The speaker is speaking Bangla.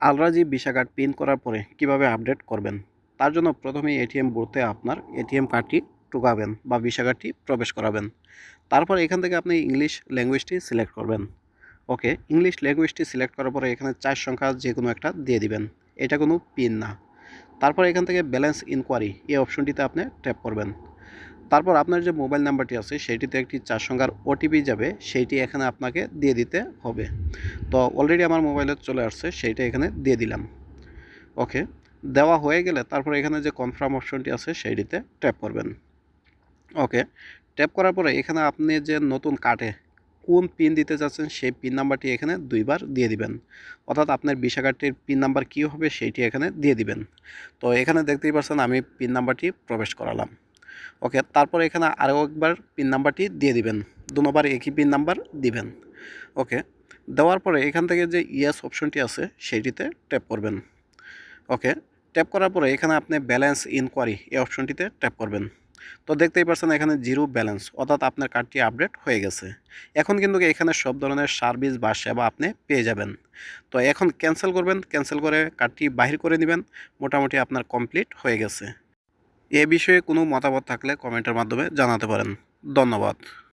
আলরাজি ভিসা কার্ড পিন করার পরে কীভাবে আপডেট করবেন? তার জন্য প্রথমেই এটিএম বুথে আপনার এটিএম কার্ডটি ঢুকাবেন বা ভিসা কার্ডটি প্রবেশ করাবেন। তারপর এখান থেকে আপনি ইংলিশ ল্যাঙ্গুয়েজটি সিলেক্ট করবেন। ওকে, ইংলিশ ল্যাঙ্গুয়েজটি সিলেক্ট করার পরে এখানে চার সংখ্যা যে কোনো একটা দিয়ে দিবেন। এটা কোনো পিন না। তারপর এখান থেকে ব্যালেন্স ইনকোয়ারি এই অপশনটিতে আপনি ট্যাপ করবেন। তারপর আপনার যে মোবাইল নাম্বারটি আছে, সেইটিতে একটি চার সংখ্যার ওটিপি যাবে, সেইটি এখানে আপনাকে দিয়ে দিতে হবে। তো অলরেডি আমার মোবাইলে চলে আসছে, সেইটা এখানে দিয়ে দিলাম। ওকে দেওয়া হয়ে গেলে তারপর এখানে যে কনফার্ম অপশনটি আছে, সেইটিতে ট্যাপ করবেন। ওকে ট্যাপ করার পরে এখানে আপনি যে নতুন কার্ডে কোন পিন দিতে চাচ্ছেন সেই পিন নাম্বারটি এখানে দুইবার দিয়ে দিবেন। অর্থাৎ আপনার ভিসা কার্ডটির পিন নাম্বার কী হবে, সেইটি এখানে দিয়ে দিবেন। তো এখানে দেখতেই পাচ্ছেন আমি পিন নাম্বারটি প্রবেশ করালাম। ওকে, তারপর এখানে আরও একবার পিন নাম্বারটি দিয়ে দিবেন। দুবার একই পিন নাম্বার দিবেন। ওকে, দেওয়ার পরে এখান থেকে যে ইয়েস অপশনটি আছে, সেইটিতে ট্যাপ করবেন। ওকে, ট্যাপ করার পরে এখানে আপনি ব্যালেন্স ইনকোয়ারি এই অপশনটিতে ট্যাপ করবেন। তো দেখতেই পাচ্ছেন এখানে জিরো ব্যালেন্স, অর্থাৎ আপনার কার্ডটি আপডেট হয়ে গেছে। এখন কিন্তু এখানে সব ধরনের সার্ভিস বা সেবা আপনি পেয়ে যাবেন। তো এখন ক্যান্সেল করবেন, ক্যান্সেল করে কার্ডটি বাহির করে নেবেন, মোটামুটি আপনার কমপ্লিট হয়ে গেছে। এ বিষয়ে কোনো মতামত থাকলে কমেন্টের মাধ্যমে জানাতে পারেন। ধন্যবাদ।